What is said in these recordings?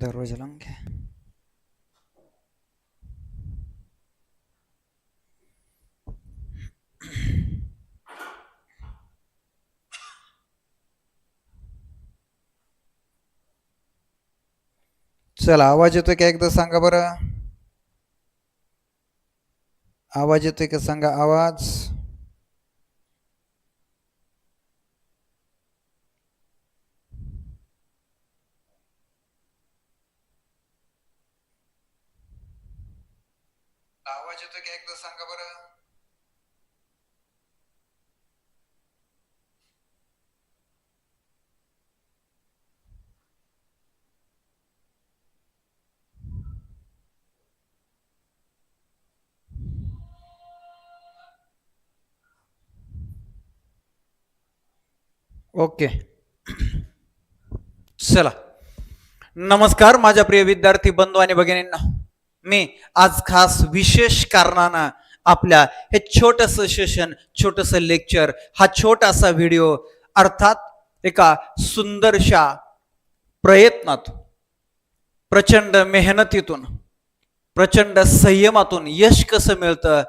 दरवाजा लावून घ्या. चला आवाज येतोय का एकदा सांगा बरं? आवाज येतोय का? सांगा आवाज. ओके. चला. नमस्कार माझ्या प्रिय विद्यार्थी बंधू आणि भगिनींना. मी आज खास विशेष कारणानं आपल्या हे छोटस सेशन छोटस लेक्चर हा छोटासा व्हिडिओ अर्थात एका सुंदरशा प्रयत्नात प्रचंड मेहनतीतून प्रचंड संयमातून यश कसं मिळतं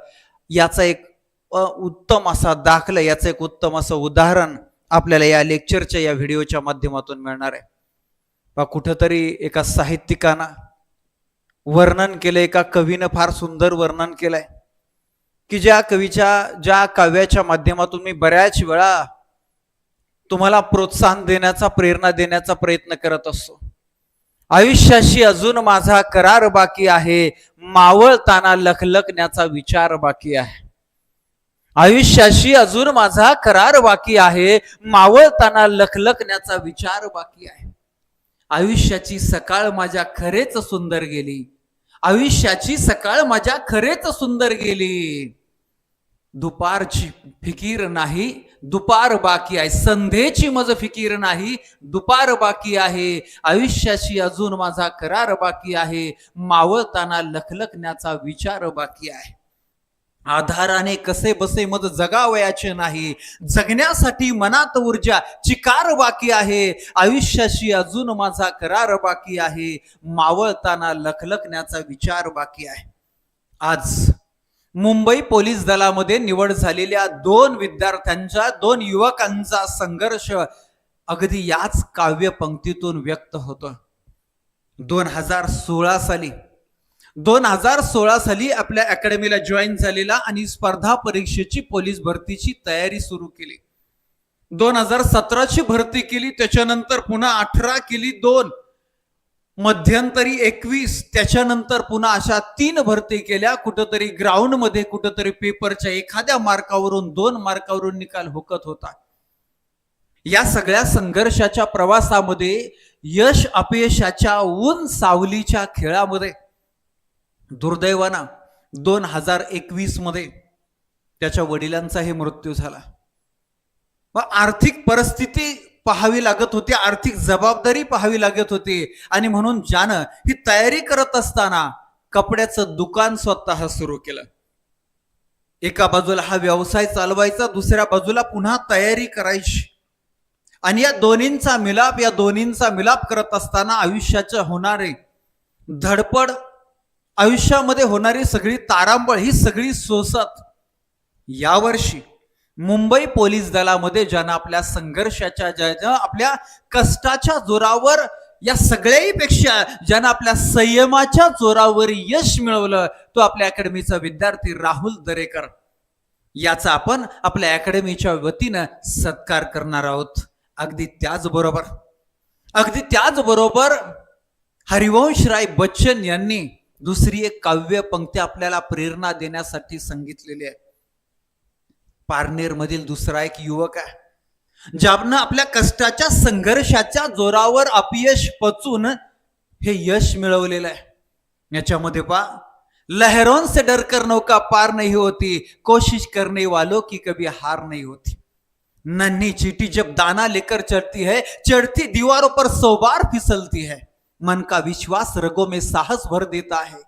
याचा एक उत्तम असा दाखला याचं एक उत्तम असं उदाहरण आपल्याला या लेक्चरच्या या व्हिडिओच्या माध्यमातून मिळणार आहे. बा कुठंतरी एका साहित्यिकानं वर्णन केलंय एका कवीनं फार सुंदर वर्णन केलंय की ज्या कवीच्या ज्या काव्याच्या माध्यमातून मी बऱ्याच वेळा तुम्हाला प्रोत्साहन देण्याचा प्रेरणा देण्याचा प्रयत्न करत असतो. आयुष्याशी अजून माझा करार बाकी आहे मावळताना लखलखण्याचा विचार बाकी आहे. आयुष्याशी अजून माझा करार बाकी आहे. मावळताना लखलखण्याचा विचार बाकी आहे. आयुष्याची सकाळ माझ्या खरेच सुंदर गेली. आयुष्याची सकाळ माझ्या खरेच सुंदर गेली. दुपारची फिकीर नाही दुपार बाकी आहे. संध्येची मज फिकीर नाही दुपार बाकी आहे. आयुष्याशी अजून माझा करार बाकी आहे. मावळताना लखलखण्याचा विचार बाकी आहे. आधाराने कसे बसे मज जगावयाचे नाही. जगण्यासाठी मनात ऊर्जा चिकार बाकी आहे. आयुष्याशी अजून माझा करार बाकी आहे. मावळताना लखलखण्याचा विचार बाकी आहे. आज मुंबई पोलीस दलामध्ये निवड झालेल्या दोन विद्यार्थ्यांच्या दोन युवकांचा संघर्ष अगदी याच काव्य पंक्तीतून व्यक्त होतो दोन हजार सोळा साली दोन हजार सोळा साली आपल्या अकॅडमीला जॉईन झालेला आणि स्पर्धा परीक्षेची पोलीस भरतीची तयारी सुरू केली. दोन हजार सतराची भरती केली त्याच्यानंतर पुन्हा अठरा केली दोन. मध्यंतरी एकवीस त्याच्यानंतर पुन्हा अशा तीन भरती केल्या. कुठंतरी ग्राउंडमध्ये कुठंतरी पेपरच्या एखाद्या मार्कावरून दोन मार्कावरून निकाल हुकत होता. या सगळ्या संघर्षाच्या प्रवासामध्ये यश अपयशाच्या ऊन सावलीच्या खेळामध्ये दुर्दैवानं दोन हजार एकवीसमध्ये त्याच्या वडिलांचाही मृत्यू झाला. व आर्थिक परिस्थिती पाहावी लागत होती आर्थिक जबाबदारी पाहावी लागत होती. आणि म्हणून ज्यानं ही तयारी करत असताना कपड्याचं दुकान स्वतः सुरू केलं. एका बाजूला हा व्यवसाय चालवायचा दुसऱ्या बाजूला पुन्हा तयारी करायची. आणि या दोन्हींचा मिलाप या दोन्हींचा मिलाप करत असताना आयुष्याचं होणारे धडपड आयुष्यामध्ये होणारी सगळी तारांबळ ही सगळी सोसत. यावर्षी मुंबई पोलीस दलामध्ये ज्यानं आपल्या संघर्षाच्या ज्या ज्या आपल्या कष्टाच्या जोरावर या सगळ्याही पेक्षा ज्यानं आपल्या संयमाच्या जोरावर यश मिळवलं तो आपल्या अकॅडमीचा विद्यार्थी राहुल दरेकर. याचा आपण आपल्या अकॅडमीच्या वतीनं सत्कार करणार आहोत. अगदी त्याचबरोबर अगदी त्याचबरोबर हरिवंशराय बच्चन यांनी दुसरी एक काव्य पंक्ती आपल्याला प्रेरणा देण्यासाठी सांगितलेली आहे. पारनेर मधील दुसरा एक युवक आहे. ज्यानं आपल्या कष्टाच्या संघर्षाच्या जोरावर अपयश पचून हे यश मिळवलेलं आहे. याच्यामध्ये पा लहरों से डर कर नौका पार नहीं होती कोशिश करने वालों की कभी हार नहीं होती. नन्ही चीटी जब दाना लेकर चढ़ती है चढ़ती दीवारों पर सौ बार फिसलती है. मन का विश्वास रगों में साहस भर देता है।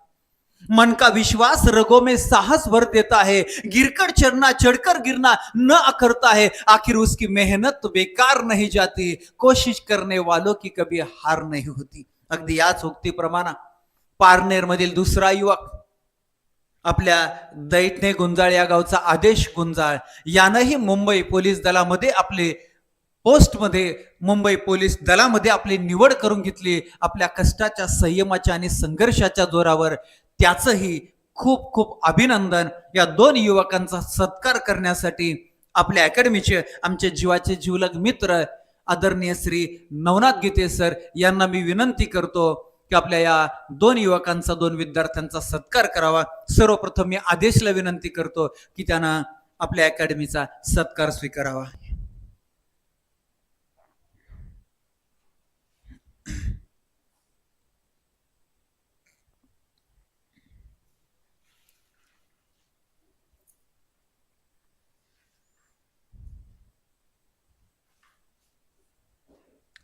मन का विश्वास रगों में साहस भर देता है। गिरकर चढ़ना चढ़कर गिरना न अखरता है। आखिर उसकी मेहनत बेकार नहीं जाती। कोशिश करने वालों की कभी हार नहीं होती। अगदी याच उक्तीप्रमाणे पारनेर मधील दुसरा युवक आपल्या दैठणे गुंजाळ या गावचा आदेश गुंजाळ यानंही मुंबई पोलीस दलामध्ये आपले पोस्टमध्ये मुंबई पोलीस दलामध्ये आपली निवड करून घेतली. आपल्या कष्टाच्या संयमाच्या आणि संघर्षाच्या जोरावर त्याचंही खूप खूप अभिनंदन या दोन युवकांचा सत्कार करण्यासाठी आपल्या अकॅडमीचे आमचे जीवाचे जीवलग मित्र आदरणीय श्री नवनाथ गीते सर यांना मी विनंती करतो की आपल्या या दोन युवकांचा दोन विद्यार्थ्यांचा सत्कार करावा. सर्वप्रथम मी आदेशला विनंती करतो की त्यांना आपल्या अकॅडमीचा सत्कार स्वीकारावा.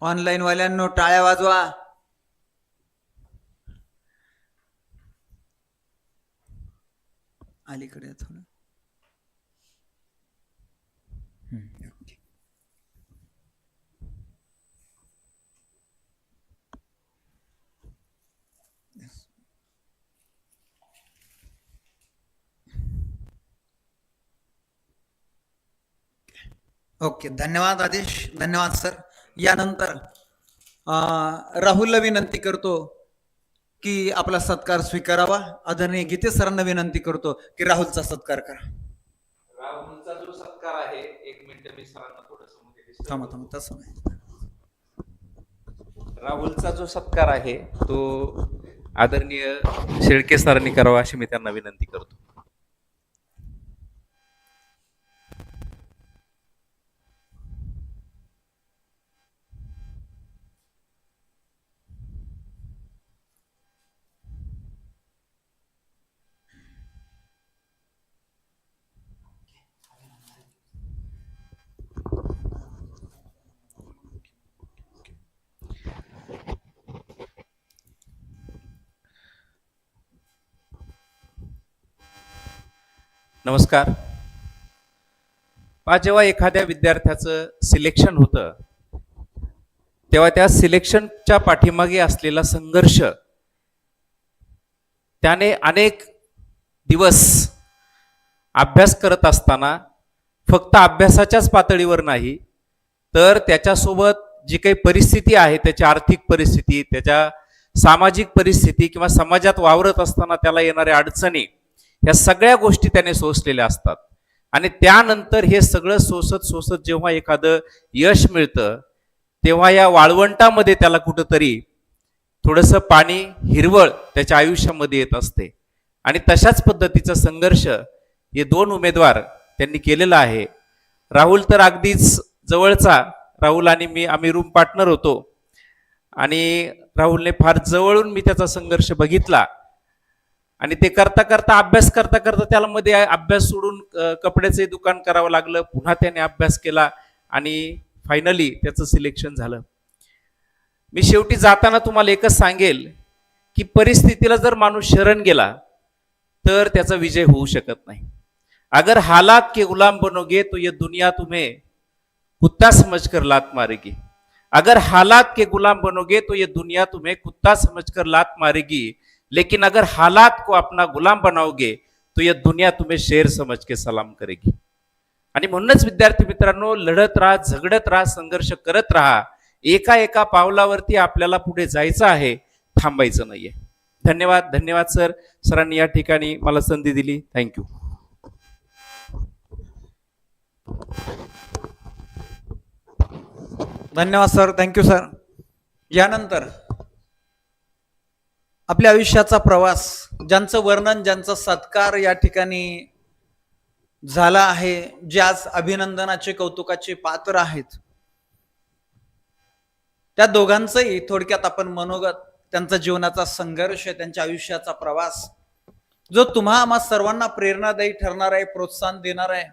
ऑनलाईन वाल्यांनो टाळ्या वाजवा. अलीकडे थोडं. ओके धन्यवाद आदेश धन्यवाद सर. यानंतर अं, राहुलला विनंती करतो की आपला सत्कार स्वीकारावा. आदरणीय गीते सरांना विनंती करतो की राहुलचा सत्कार करा. राहुलचा जो सत्कार आहे एक मिनिट मी सरांना थोडस थांबा थांबा तसं नाही. राहुलचा जो सत्कार आहे तो आदरणीय शेळके सरांनी करावा अशी मी त्यांना विनंती करतो. नमस्कार. पहा जेव्हा एखाद्या विद्यार्थ्याचं सिलेक्शन होतं तेव्हा त्या सिलेक्शनच्या पाठीमागे असलेला संघर्ष त्याने अनेक दिवस अभ्यास करत असताना फक्त अभ्यासाच्याच पातळीवर नाही तर त्याच्यासोबत जी काही परिस्थिती आहे त्याची आर्थिक परिस्थिती त्याच्या सामाजिक परिस्थिती किंवा समाजात वावरत असताना त्याला येणाऱ्या अडचणी ह्या सगळ्या गोष्टी त्याने सोसलेल्या असतात. आणि त्यानंतर हे सगळं सोसत सोसत जेव्हा एखादं यश मिळतं तेव्हा या वाळवंटामध्ये त्याला कुठंतरी थोडंसं पाणी हिरवळ त्याच्या आयुष्यामध्ये येत असते. आणि तशाच पद्धतीचा संघर्ष हे दोन उमेदवार त्यांनी केलेला आहे. राहुल तर अगदीच जवळचा राहुल आणि मी आम्ही रूम पार्टनर होतो. आणि राहुलने फार जवळून मी त्याचा संघर्ष बघितला. आणि ते करता करता अभ्यास करता करता त्याला मध्ये अभ्यास सोडून कपड्याचे दुकान करावं लागलं. पुन्हा त्याने अभ्यास केला आणि फायनली त्याचं सिलेक्शन झालं. मी शेवटी जाताना तुम्हाला एकच सांगेल की परिस्थितीला जर माणूस शरण गेला तर त्याचा विजय होऊ शकत नाही. अगर हालात के गुलाम बनोगे तो ये दुनिया तुम्हें कुत्ता समझकर लात मारेगी. अगर हालात के गुलाम बनोगे तो ये दुनिया तुम्हें कुत्ता समझकर लात मारेगी. लेकिन अगर हालात को अपना गुलाम बनाओगे तो ये दुनिया तुम्हें शेर समझ के सलाम करेगी। आणि म्हणूनच विद्यार्थी मित्रांनो लढत राहा झगडत राहा संघर्ष करत राहा एका एका पावलावरती आपल्याला पुढे जायचं आहे थांबायचं नाहीये. धन्यवाद धन्यवाद सर. सरांनी या ठिकाणी मला संधी दिली. थँक्यू धन्यवाद सर. थँक्यू सर यानंतर आपल्या आयुष्याचा प्रवास ज्यांचं वर्णन ज्यांचा सत्कार या ठिकाणी झाला आहे जे आज अभिनंदनाचे कौतुकाचे पात्र आहेत त्या दोघांचंही थोडक्यात आपण मनोगत त्यांचा जीवनाचा संघर्ष त्यांच्या आयुष्याचा प्रवास जो तुम्हा आम्हा सर्वांना प्रेरणादायी ठरणार आहे प्रोत्साहन देणार आहे.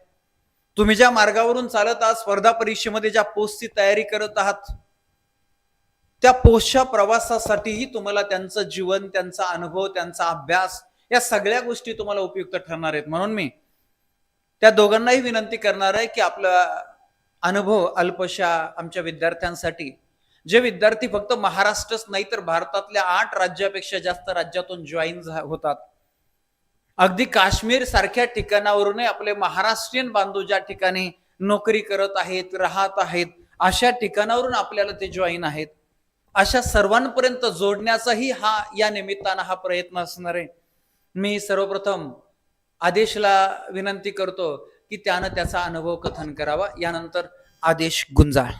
तुम्ही ज्या मार्गावरून चालत आहात स्पर्धा परीक्षेमध्ये ज्या पोस्टची तयारी करत आहात त्या पोस्टच्या प्रवासासाठीही तुम्हाला त्यांचं जीवन त्यांचा अनुभव त्यांचा अभ्यास या सगळ्या गोष्टी तुम्हाला उपयुक्त ठरणार आहेत. म्हणून मी त्या दोघांनाही विनंती करणार आहे की आपला अनुभव अल्पशा आमच्या विद्यार्थ्यांसाठी जे विद्यार्थी फक्त महाराष्ट्रच नाही तर भारतातल्या आठ राज्यापेक्षा जास्त राज्यातून जॉईन होतात. अगदी काश्मीर सारख्या ठिकाणावरूनही आपले महाराष्ट्रीयन बांधव ज्या ठिकाणी नोकरी करत आहेत राहत आहेत अशा ठिकाणावरून आपल्याला ते जॉईन आहेत. अशा सर्वांपर्यंत जोडण्याचाही हा या निमित्तानं हा प्रयत्न असणार आहे. मी सर्वप्रथम आदेशला विनंती करतो की त्यानं त्याचा अनुभव कथन करावा. यानंतर आदेश गुंजाळ.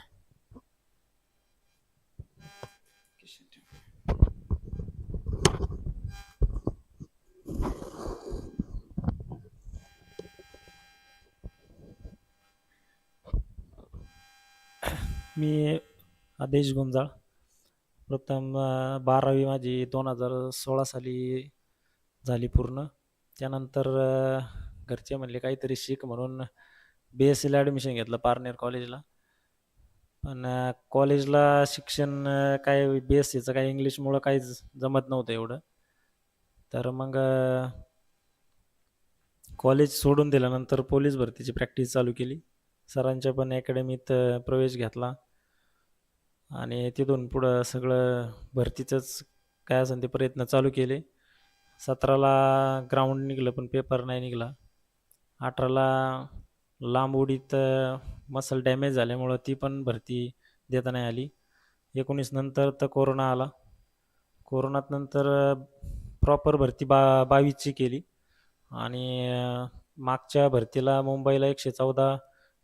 मी आदेश गुंजाळ. प्रथम बारावी माझी दोन हजार सोळा साली झाली पूर्ण. त्यानंतर घरचे म्हणले काहीतरी शिक म्हणून बी एस सीला ॲडमिशन घेतलं पारनेर कॉलेजला पण कॉलेजला शिक्षण काय बी एस सीचं काय इंग्लिशमुळं काहीच जमत नव्हतं एवढं. तर मग कॉलेज सोडून दिल्यानंतर पोलीस भरतीची प्रॅक्टिस चालू केली. सरांच्या पण अकॅडमीत प्रवेश घेतला. आणि तिथून पुढं सगळं भरतीचंच काय असेल ते प्रयत्न चालू केले. सतराला ग्राउंड निघलं पण पेपर नाही निघाला. अठराला लांब उडीत मसल डॅमेज झाल्यामुळं ती पण भरती देता नाही आली. एकोणीस नंतर तर कोरोना आला. कोरोनात नंतर प्रॉपर भरती बा बावीसची केली. आणि मागच्या भरतीला मुंबईला एकशे चौदा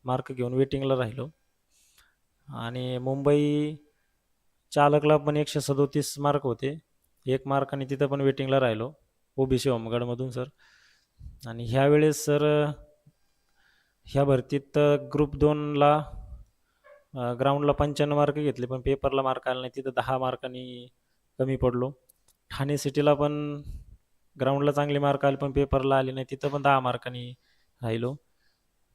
मार्क घेऊन वेटिंगला राहिलो. आणि मुंबई चालकला पण एकशे सदोतीस मार्क होते. एक मार्काने तिथं पण वेटिंगला राहिलो. ओबीसी होमगार्डमधून सर आणि ह्यावेळेस सर ह्या भरतीत ग्रुप दोनला ग्राउंडला पंच्याण्णव मार्क घेतले पण पेपरला मार्क आला नाही. तिथं दहा मार्कांनी कमी पडलो. ठाणे सिटीला पण ग्राउंडला चांगले मार्क आले पण पेपरला आले नाही. तिथं पण दहा मार्कांनी राहिलो.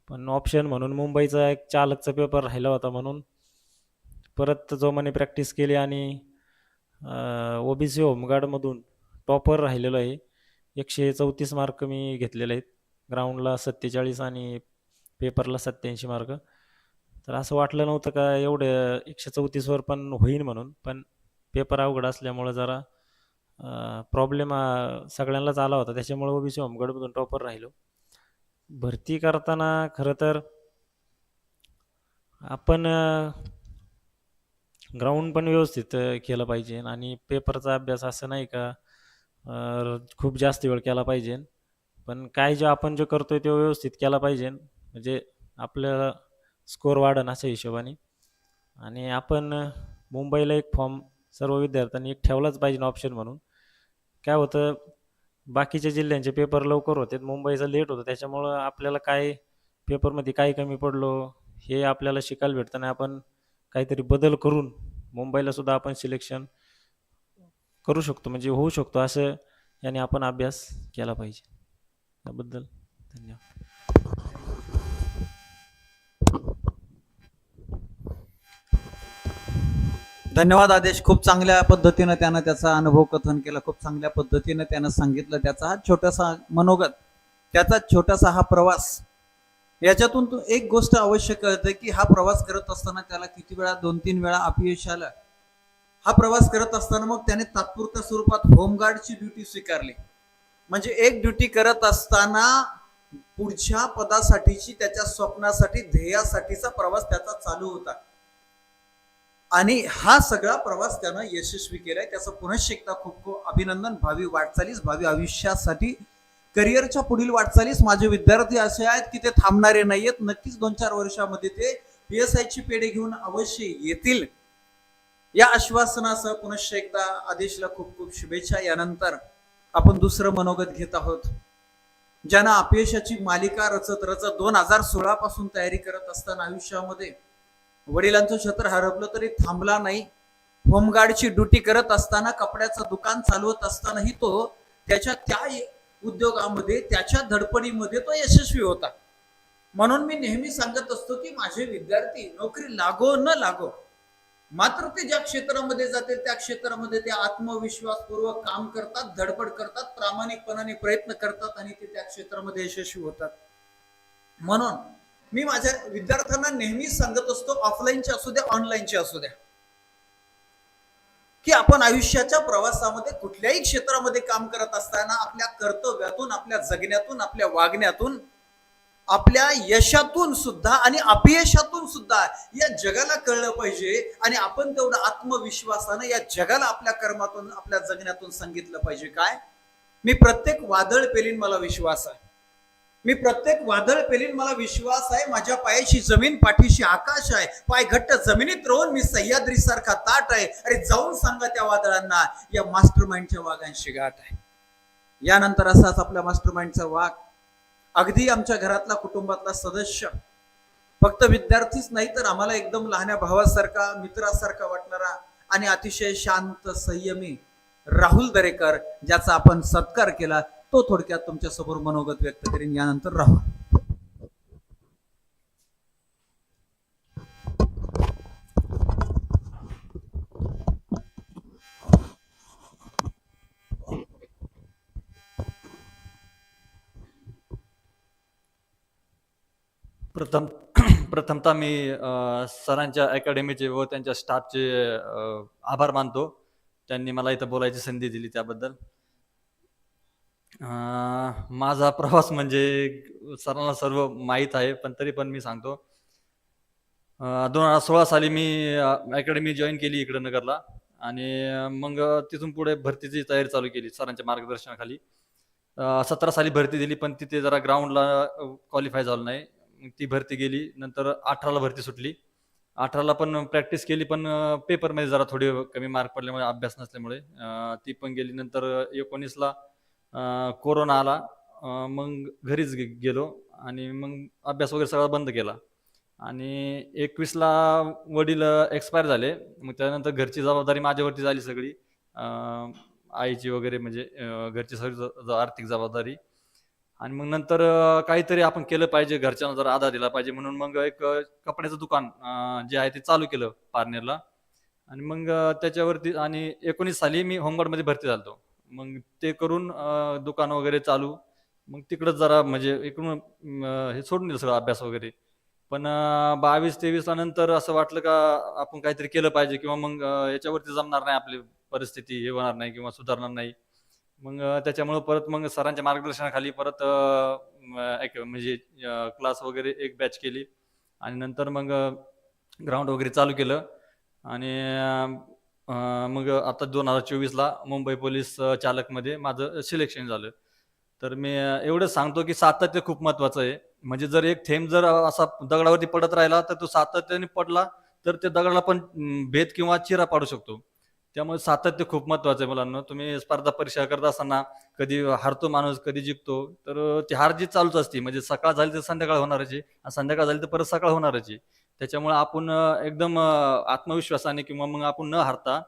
पण ऑप्शन म्हणून मुंबईचा एक चालकचा पेपर राहिला होता म्हणून परत जोमाने प्रॅक्टिस केली आणि ओबीसी होमगार्डमधून टॉपर राहिलेलो आहे. एकशे चौतीस मार्क मी घेतलेले आहेत. ग्राउंडला सत्तेचाळीस आणि पेपरला सत्त्याऐंशी मार्क तर असं वाटलं नव्हतं का एवढं एकशे चौतीसवर पण होईन म्हणून. पण पेपर अवघड असल्यामुळं जरा प्रॉब्लेम सगळ्यांनाच आला होता. त्याच्यामुळे ओबीसी होमगार्डमधून टॉपर राहिलो. भरती करताना खरं तर आपण ग्राउंड पण व्यवस्थित केलं पाहिजे. आणि पेपरचा अभ्यास असं नाही का अ, खूप जास्त वेळ केला पाहिजे. पण काय जे आपण जे करतोय ते व्यवस्थित केला पाहिजे. म्हणजे आपल्याला स्कोर वाढन अशा हिशोबाने. आणि आपण अ, मुंबईला एक फॉर्म सर्व विद्यार्थ्यांनी एक ठेवलाच पाहिजे ऑप्शन म्हणून. काय होतं बाकीच्या जिल्ह्यांचे पेपर लवकर होते. मुंबईचं लेट होतं. त्याच्यामुळं आपल्याला काय पेपरमध्ये काय कमी पडलो हे आपल्याला शिकायला भेटतं आणि आपण काहीतरी बदल करून मुंबईला सुद्धा आपण सिलेक्शन करू शकतो. म्हणजे होऊ शकतो. असं याने आपण अभ्यास केला पाहिजे. त्याबद्दल धन्यवाद. धन्यवाद आदेश. खूप चांगल्या पद्धतीनं त्यानं त्याचा अनुभव कथन केला. खूप चांगल्या पद्धतीनं त्यानं सांगितलं. त्याचा हा छोटासा मनोगत त्याचा छोटासा हा प्रवास याच्यातून तो एक गोष्ट अवश्य कळते की हा प्रवास करत असताना त्याला किती वेळा दोन तीन वेळा अपयश आलं? हा प्रवास करत असताना मग त्याने तात्पुरत्या स्वरूपात होमगार्डची ड्युटी स्वीकारली. म्हणजे एक ड्युटी करत असताना पुढच्या पदासाठीची त्याच्या स्वप्नासाठी ध्येयासाठीचा प्रवास त्याचा चालू होता. आणि हा सगळा प्रवास त्यानं यशस्वी केलाय. त्याचं पुनश्च एकदा खूप खूप अभिनंदन. भावी वाटचालीस भावी आयुष्यासाठी करिअरच्या पुढील वाटचालीस माझे विद्यार्थी असे आहेत की ते थांबणारे नाहीयेत. नक्कीच दोन चार वर्षामध्ये ते पी एस आयची पेढे घेऊन अवश्य येतील. या आश्वासनासह पुनश्च एकदा आदेशला खूप खूप शुभेच्छा. यानंतर आपण दुसरं मनोगत घेत आहोत. ज्यांना अपयशाची मालिका रचत रचत दोन हजार सोळा पासून तयारी करत असताना आयुष्यामध्ये वडिलांचं छत्र हरपलं तरी थांबला नाही. होमगार्डची ड्युटी करत असताना कपड्याचं दुकान चालवत असतानाही तो त्याच्या त्या उद्योगामध्ये त्याच्या धडपडीमध्ये तो यशस्वी होता. म्हणून मी नेहमी सांगत असतो की माझे विद्यार्थी नोकरी लागो न लागो मात्र ते ज्या क्षेत्रामध्ये जातील त्या क्षेत्रामध्ये ते आत्मविश्वासपूर्वक काम करतात धडपड करतात प्रामाणिकपणाने प्रयत्न करतात आणि ते त्या क्षेत्रामध्ये यशस्वी होतात. म्हणून मी माझ्या विद्यार्थ्यांना नेहमीच सांगत असतो ऑफलाईनचे असू द्या ऑनलाईनचे असू द्या. की आपण आयुष्याच्या प्रवासामध्ये कुठल्याही क्षेत्रामध्ये काम करत असताना आपल्या कर्तव्यातून आपल्या जगण्यातून आपल्या वागण्यातून आपल्या यशातून सुद्धा आणि अपयशातून सुद्धा या जगाला कळलं पाहिजे आणि आपण तेवढं आत्मविश्वासानं या जगाला आपल्या कर्मातून आपल्या जगण्यातून सांगितलं पाहिजे. काय? मी प्रत्येक वादळ पेलीन मला विश्वास आहे. मी प्रत्येक वादळ पेलीन मला विश्वास आहे माझ्या पायाशी जमीन पाठीशी आकाश आहे. पाय घट्ट जमिनीत राहून मी सह्याद्रीसारखा ताट आहे. अरे जाऊन सांगा त्या वादळांना या मास्टर माइंडच्या वाघांशी गाठ आहे. यानंतर असाच आपल्या मास्टर माइंडचा वाघ. अगदी आमच्या घरातला कुटुंबातला सदस्य. फक्त विद्यार्थीच नाही तर आम्हाला एकदम लहान्या भावासारखा मित्रासारखा वाटणारा आणि अतिशय शांत संयमी राहुल दरेकर ज्याचा आपण सत्कार केला. तो थोडक्यात तुमच्यासमोर मनोगत व्यक्त करीन यानंतर राहू. प्रथम प्रथमतः मी सरांच्या अकॅडमीचे व त्यांच्या स्टाफचे आभार मानतो. त्यांनी मला इथं बोलायची संधी दिली त्याबद्दल. माझा प्रवास म्हणजे सरांना सर्व माहीत आहे पण तरी पण मी सांगतो. दोन हजार सोळा साली मी अकॅडमी जॉईन केली इकडं नगरला. आणि मग तिथून पुढे भरतीची तयारी चालू केली सरांच्या मार्गदर्शनाखाली. सतरा साली भरती दिली पण तिथे जरा ग्राउंडला क्वालिफाय झालो नाही. मग ती भरती गेली नंतर अठराला भरती सुटली. अठराला पण प्रॅक्टिस केली पण अं, पेपरमध्ये जरा थोडे कमी मार्क पडल्यामुळे अभ्यास नसल्यामुळे अं, ती पण गेली. नंतर एकोणीसला कोरोना आला मग घरीच गे- गेलो आणि मग अभ्यास वगैरे सगळा बंद केला. आणि एकवीसला वडील एक्सपायर झाले. मग त्यानंतर घरची जबाबदारी माझ्यावरती झाली सगळी. आईची वगैरे म्हणजे घरची सगळी आर्थिक जबाबदारी. आणि मग नंतर काहीतरी आपण केलं पाहिजे. घरच्यांना जर आधार दिला पाहिजे म्हणून मग एक कपड्याचं दुकान जे आहे ते चालू केलं पारनेरला. आणि मग त्याच्यावरती आणि एकोणीस साली मी होमगार्डमध्ये भरती झालो मग ते करून अं, दुकान वगैरे चालू. मग तिकडंच जरा म्हणजे इकडून अं, हे सोडून दिलं सगळं अभ्यास वगैरे. पण अं, बावीस तेवीसला नंतर असं वाटलं का आपण काहीतरी केलं पाहिजे किंवा मग अं, याच्यावरती जमणार नाही आपली परिस्थिती हे होणार नाही किंवा सुधारणार नाही. मग त्याच्यामुळं परत मग सरांच्या मार्गदर्शनाखाली परत म, एक म्हणजे क्लास वगैरे एक बॅच केली. आणि नंतर मग ग्राउंड वगैरे चालू केलं. आणि मग आता दोन हजार चोवीसला मुंबई पोलीस चालकमध्ये माझं सिलेक्शन झालं. तर मी एवढं सांगतो की सातत्य खूप महत्त्वाचं आहे. म्हणजे जर एक थेंब जर असा दगडावरती पडत राहिला तर तो सातत्याने पडला तर त्या दगडाला पण भेद किंवा चिरा पाडू शकतो. त्यामुळे सातत्य खूप महत्वाचं आहे मुलांना. तुम्ही स्पर्धा परीक्षा करत असताना कधी हारतो माणूस कधी जिंकतो तर ती हार जी चालूच असते. म्हणजे सकाळ झाली तर संध्याकाळ होणारची आणि संध्याकाळ झाली तर परत सकाळ होणारच आहे. त्याच्यामुळे आपण एकदम आत्मविश्वासाने किंवा मग आपण न हारता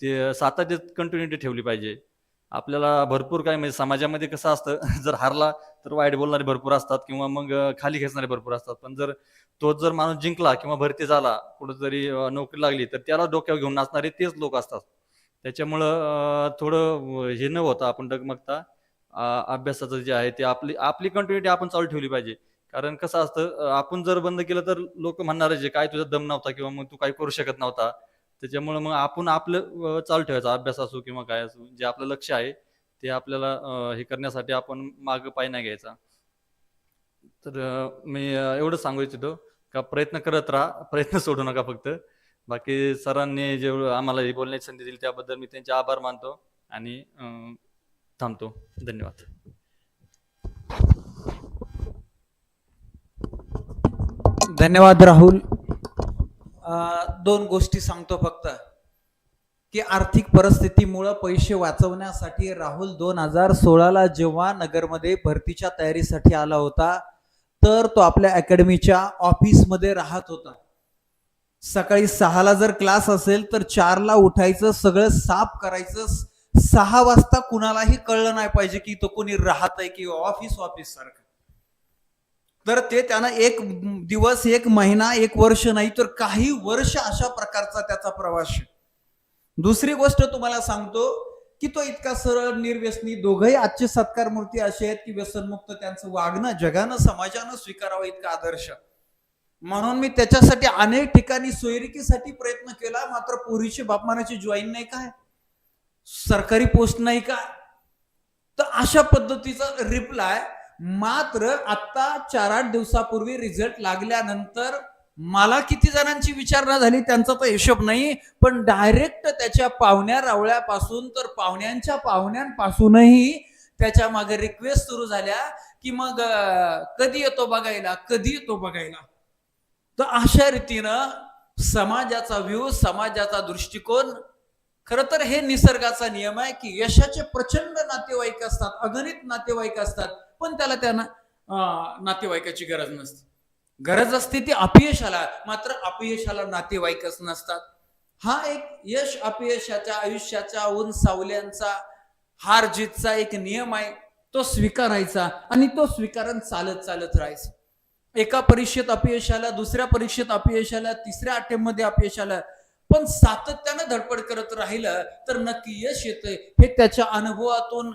ते सातत्यात कंटिन्युटी ठेवली पाहिजे. आपल्याला भरपूर काय म्हणजे समाजामध्ये कसं असतं जर हारला तर वाईट बोलणारे भरपूर असतात किंवा मग खाली खेचणारे भरपूर असतात. पण जर तोच जर माणूस जिंकला किंवा भरती झाला कुठंतरी नोकरी लागली तर त्याला डोक्यावर घेऊन नाचणारे तेच लोक असतात. त्याच्यामुळं थोडं हे न होता आपण डगमगता अभ्यासाचं जे आहे ते आपली आपली कंटिन्युटी आपण चालू ठेवली पाहिजे. कारण कसं असतं आपण जर बंद केलं तर लोक म्हणणार जे काय तुझा दम नव्हता किंवा मग तू काही करू शकत नव्हता. त्याच्यामुळे मग आपण आपलं चालू ठेवायचा अभ्यास असो किंवा काय असो जे आपलं लक्ष आहे ते आपल्याला हे करण्यासाठी आपण माग पाय नाही घ्यायचा. तर मी एवढं एवढंच सांगू इच्छितो का प्रयत्न करत राहा प्रयत्न सोडू नका फक्त. बाकी सरांनी जेवढं आम्हाला ही बोलण्याची संधी दिली त्याबद्दल मी त्यांचे आभार मानतो आणि अं, थांबतो. धन्यवाद. धन्यवाद राहुल. दोन गोष्टी सांगतो फक्त. की आर्थिक परिस्थितीमुळं पैसे वाचवण्यासाठी राहुल दोन हजार सोळाला जेव्हा नगरमध्ये भरतीच्या तयारीसाठी आला होता तर तो आपल्या अकॅडमीच्या ऑफिसमध्ये राहत होता. सकाळी सहाला जर क्लास असेल तर चारला उठायचं सगळं साफ करायचं सहा वाजता कुणालाही कळलं नाही पाहिजे की तो कोणी राहत आहे किंवा ऑफिस ऑफिस सारखं. तर ते त्यांना एक दिवस एक महिना एक वर्ष नाही तर काही वर्ष अशा प्रकारचा त्याचा प्रवास दुसरी गोष्ट तुम्हाला सांगतो की तो इतका सरळ निर्व्यसनी दोघंही आजचे सत्कार मूर्ती असे आहेत की व्यसनमुक्त त्यांचं वागणं जगानं समाजानं स्वीकारावं इतका आदर्श. म्हणून मी त्याच्यासाठी अनेक ठिकाणी सोयरिकीसाठी प्रयत्न केला मात्र पोरीची बापमानाची जॉईन नाही काय? सरकारी पोस्ट नाही का तर अशा पद्धतीचा रिप्लाय मात्र आता चार आठ दिवसापूर्वी रिझल्ट लागल्यानंतर मला किती जणांची विचारणा झाली त्यांचा तर हिशोब नाही पण डायरेक्ट त्याच्या पाहुण्या रावळ्यापासून तर पाहुण्यांच्या पाहुण्यांपासूनही त्याच्यामागे रिक्वेस्ट सुरू झाल्या की मग कधी येतो बघायला कधी येतो बघायला? तर अशा रीतीनं समाजाचा व्ह्यू समाजाचा दृष्टिकोन खर तर हे निसर्गाचा नियम आहे की यशाचे प्रचंड नातेवाईक असतात अगणित नातेवाईक असतात. पण त्याला त्यांना नातेवाईकाची गरज नसते. गरज असते ती अपयशाला मात्र अपयशाला नातेवाईकच नसतात. हा एक यश अपयशाच्या आयुष्याच्या ऊन सावल्यांचा हार जीतचा एक नियम आहे. तो स्वीकारायचा आणि तो स्वीकारून चालत चालत राहायचा. एका परीक्षेत अपयशाला दुसऱ्या परीक्षेत अपयशाला तिसऱ्या अटेममध्ये अपयशाला अपयश आलं पण सातत्यानं धडपड करत राहिलं तर नक्की यश येतंय. हे त्याच्या अनुभवातून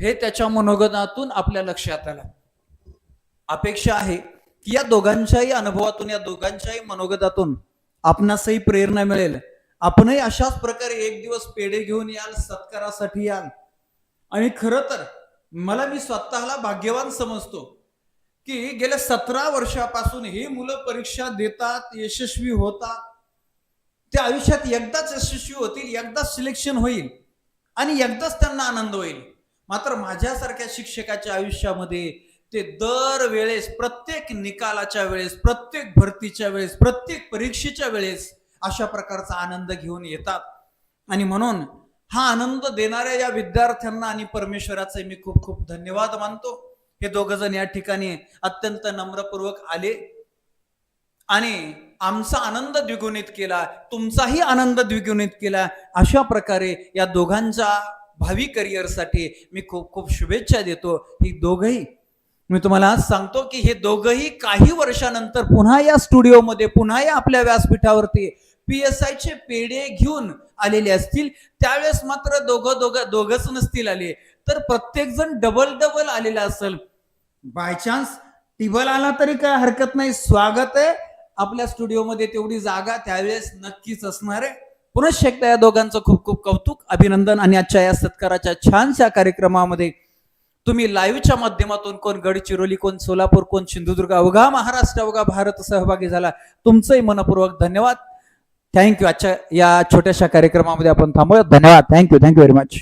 हे त्याच्या मनोगतातून आपल्या लक्षात आलं. अपेक्षा आहे की या दोघांच्याही अनुभवातून या दोघांच्याही मनोगतातून आपणासही प्रेरणा मिळेल. आपणही अशाच प्रकारे एक दिवस पेढे घेऊन याल सत्कारासाठी याल. आणि खरं तर मला मी स्वतःला भाग्यवान समजतो की गेल्या सतरा वर्षापासून ही मुलं परीक्षा देतात यशस्वी होतात. त्या आयुष्यात एकदाच यशस्वी होतील एकदाच सिलेक्शन होईल आणि एकदाच त्यांना आनंद होईल. मात्र माझ्यासारख्या शिक्षकाच्या आयुष्यामध्ये ते दर वेळेस प्रत्येक निकालाच्या वेळेस प्रत्येक भरतीच्या वेळेस प्रत्येक परीक्षेच्या वेळेस अशा प्रकारचा आनंद घेऊन येतात. आणि म्हणून हा आनंद देणाऱ्या या विद्यार्थ्यांना आणि परमेश्वराचे मी खूप खूप धन्यवाद मानतो. हे दोघ जण या ठिकाणी अत्यंत नम्रपूर्वक आले. आणि आमचा आनंद द्विगुणित केला तुमचाही आनंद द्विगुणित केला अशा प्रकारे या दोघांच्या भावी करिअरसाठी मी खूप खूप शुभेच्छा देतो ही दोघही. मी तुम्हाला आज सांगतो की हे दोघही काही वर्षानंतर पुन्हा या स्टुडिओमध्ये पुन्हा या आपल्या व्यासपीठावरती पी एस आयचे पेढे घेऊन आलेले असतील. त्यावेळेस मात्र दोघं दोघं दोघच नसतील आले. तर प्रत्येकजण डबल डबल आलेला असेल. बाय चान्स टिबल आला तरी काय हरकत नाही. स्वागत आहे. आपल्या स्टुडिओमध्ये तेवढी जागा त्यावेळेस नक्कीच असणार आहे. पुनश्च एकदा या दोघांचं खूप खूप कौतुक अभिनंदन आणि आजच्या या सत्काराच्या छानशा कार्यक्रमामध्ये तुम्ही लाईव्हच्या माध्यमातून कोण गडचिरोली कोण सोलापूर कोण सिंधुदुर्ग अवघा महाराष्ट्र अवघा भारत सहभागी झाला तुमचंही मनपूर्वक धन्यवाद. थँक्यू आजच्या या छोट्याशा कार्यक्रमामध्ये आपण थांबूया धन्यवाद. Thank you thank you very much